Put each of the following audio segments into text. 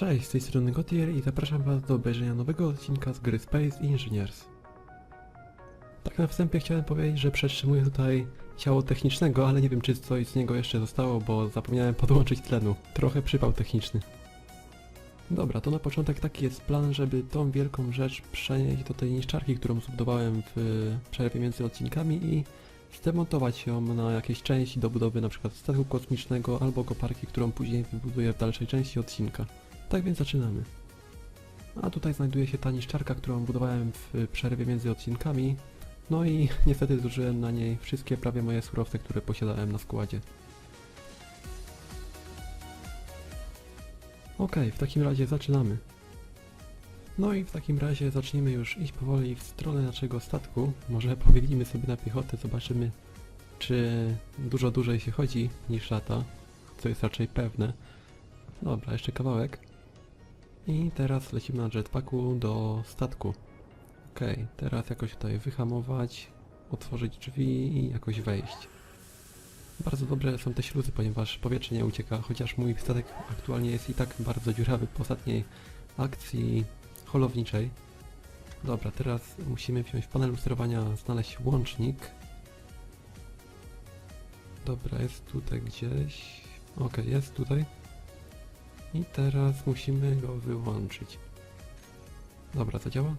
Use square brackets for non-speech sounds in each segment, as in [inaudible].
Cześć, z tej strony Gotier i zapraszam Was do obejrzenia nowego odcinka z gry Space Engineers. Tak na wstępie chciałem powiedzieć, że przetrzymuję tutaj ciało technicznego, ale nie wiem czy coś z niego jeszcze zostało, bo zapomniałem podłączyć tlenu. Trochę przypał techniczny. Dobra, to na początek taki jest plan, żeby tą wielką rzecz przenieść do tej niszczarki, którą zbudowałem w przerwie między odcinkami i zdemontować ją na jakieś części do budowy np. statku kosmicznego albo koparki, którą później wybuduję w dalszej części odcinka. Tak więc zaczynamy. A tutaj znajduje się ta niszczarka, którą budowałem w przerwie między odcinkami. No i [laughs] niestety zużyłem na niej wszystkie prawie moje surowce, które posiadałem na składzie. Okej, w takim razie zaczynamy. No i w takim razie zacznijmy już iść powoli w stronę naszego statku. Może [laughs] pobiegnijmy sobie na piechotę, zobaczymy czy dużo dłużej się chodzi niż lata, co jest raczej pewne. Dobra, jeszcze kawałek. I teraz lecimy na jetpacku do statku. Okej, teraz jakoś tutaj wyhamować, otworzyć drzwi i jakoś wejść. Bardzo dobre są te śluzy, ponieważ powietrze nie ucieka, chociaż mój statek aktualnie jest i tak bardzo dziurawy po ostatniej akcji holowniczej. Dobra, teraz musimy wziąć panelu sterowania, znaleźć łącznik. Dobra, jest tutaj gdzieś. Okej, jest tutaj. I teraz musimy go wyłączyć. Dobra, zadziała?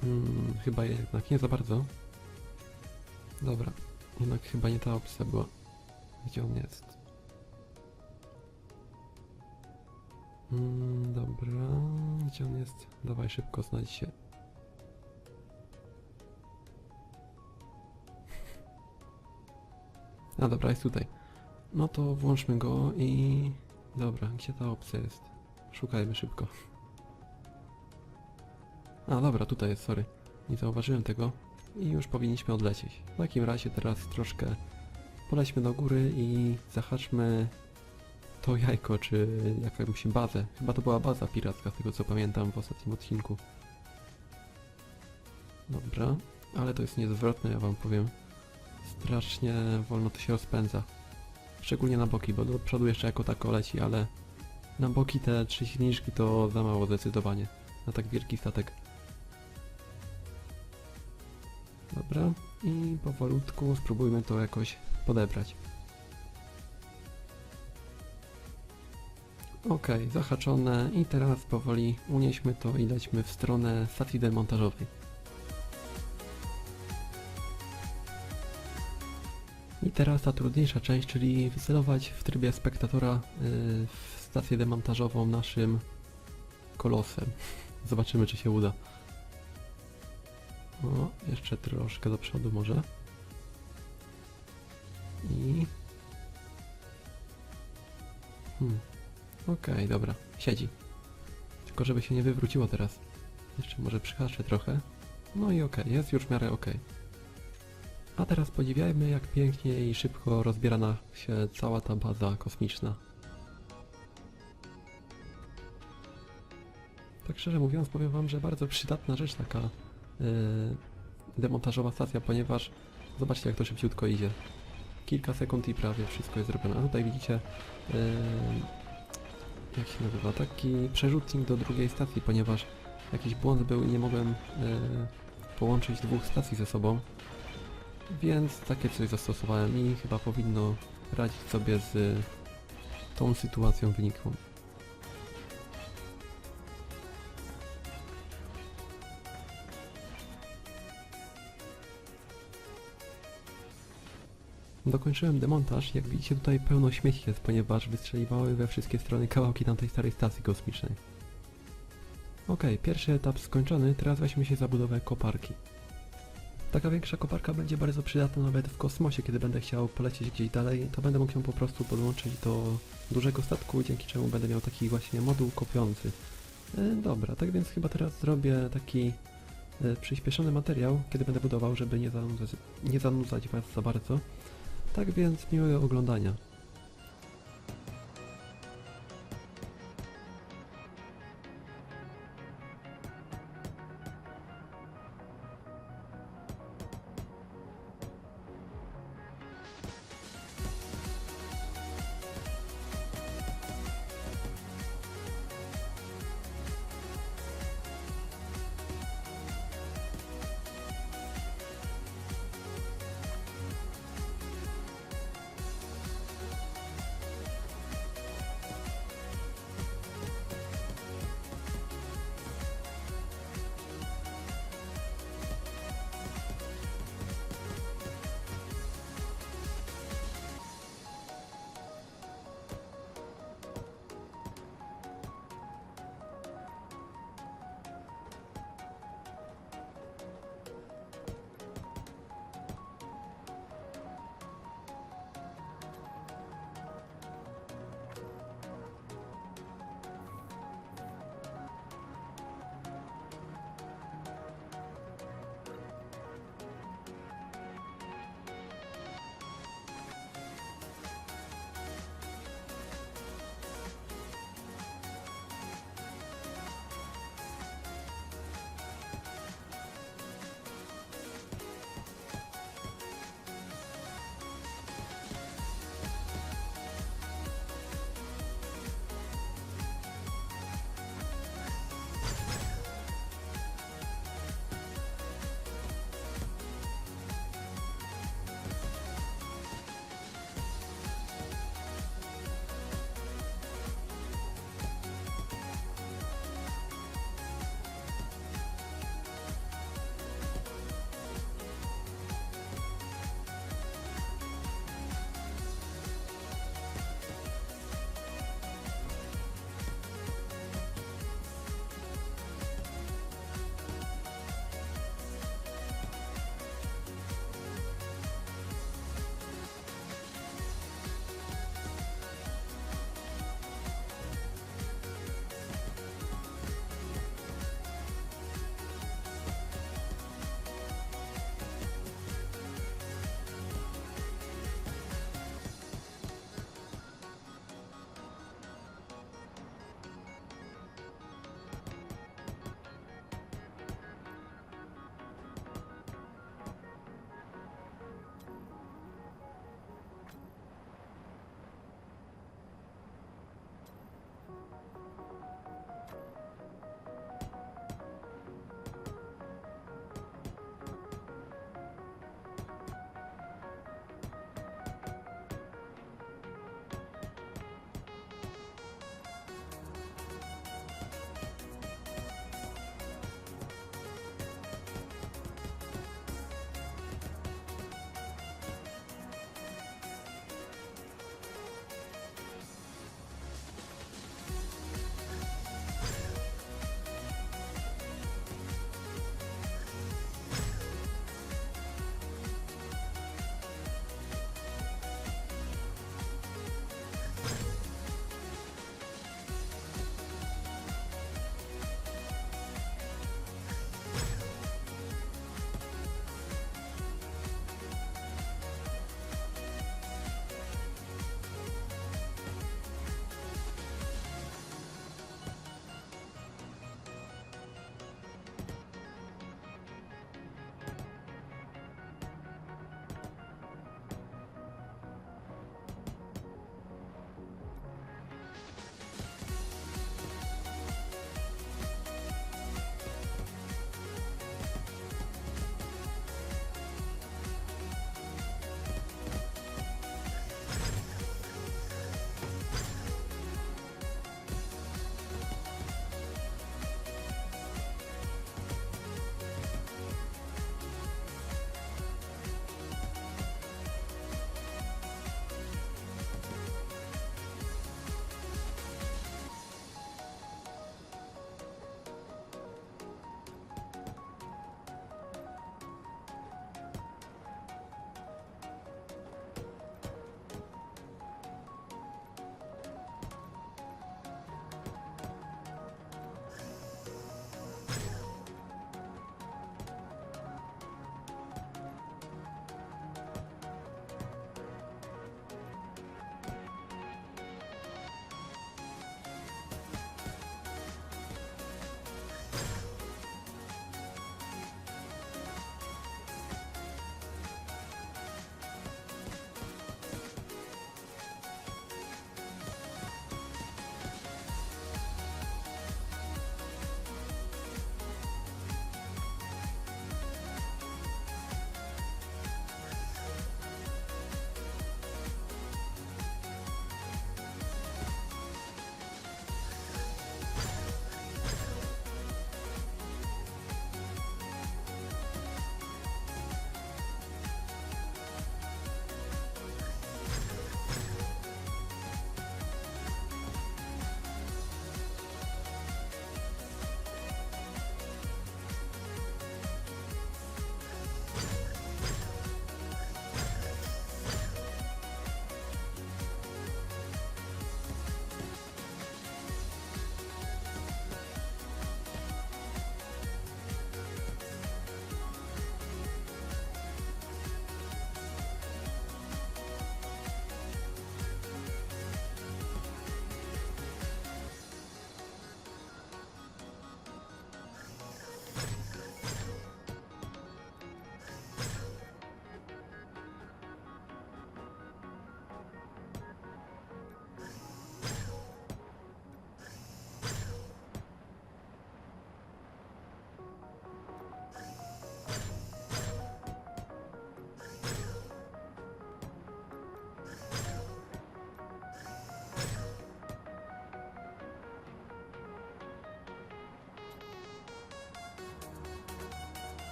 Hmm, chyba jednak nie za bardzo. Dobra, jednak chyba nie ta opcja była. Gdzie on jest? Hmm, dobra, gdzie on jest? Dawaj szybko, znajdź się. [laughs] A dobra, jest tutaj. No to włączmy go i... Dobra, gdzie ta opcja jest? Szukajmy szybko. A dobra, tutaj jest, sorry. Nie zauważyłem tego. I już powinniśmy odlecieć. W takim razie teraz troszkę polećmy do góry i zahaczmy to jajko, czy jakąś bazę. Chyba to była baza piracka, z tego co pamiętam w ostatnim odcinku. Dobra, ale to jest niezwrotne, ja wam powiem. Strasznie wolno to się rozpędza. Szczególnie na boki, bo do przodu jeszcze jako tako leci, ale na boki te trzy silniczki to za mało zdecydowanie. Na tak wielki statek. Dobra, i powolutku spróbujmy to jakoś podebrać. Okej, zahaczone i teraz powoli unieśmy to i lećmy w stronę stacji demontażowej. I teraz ta trudniejsza część, czyli wycelować w trybie spektatora yy, w stację demontażową naszym kolosem. Zobaczymy czy się uda. O, jeszcze troszkę do przodu może. I... Hmm. Okej, dobra. Siedzi. Tylko żeby się nie wywróciło teraz. Jeszcze może przyhaczę trochę. No i okej, jest już w miarę okej. A teraz podziwiajmy jak pięknie i szybko rozbierana się cała ta baza kosmiczna. Tak szczerze mówiąc powiem wam, że bardzo przydatna rzecz taka yy, demontażowa stacja, ponieważ zobaczcie jak to szybciutko idzie. Kilka sekund i prawie wszystko jest zrobione. A tutaj widzicie yy, jak się nazywa, taki przerzutnik do drugiej stacji, ponieważ jakiś błąd był i nie mogłem yy, połączyć dwóch stacji ze sobą. Więc takie coś zastosowałem i chyba powinno radzić sobie z tą sytuacją wynikłą. Dokończyłem demontaż, jak widzicie tutaj pełno śmieci jest, ponieważ wystrzeliwały we wszystkie strony kawałki tamtej starej stacji kosmicznej. Okej, pierwszy etap skończony, teraz weźmy się za budowę koparki. Taka większa koparka będzie bardzo przydatna nawet w kosmosie, kiedy będę chciał polecieć gdzieś dalej, to będę mógł ją po prostu podłączyć do dużego statku, dzięki czemu będę miał taki właśnie moduł kopiący. E, dobra, tak więc chyba teraz zrobię taki e, przyspieszony materiał, kiedy będę budował, żeby nie zanudzać, nie zanudzać Was za bardzo. Tak więc miłego oglądania.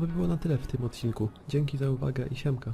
To by było na tyle w tym odcinku. Dzięki za uwagę i siemka.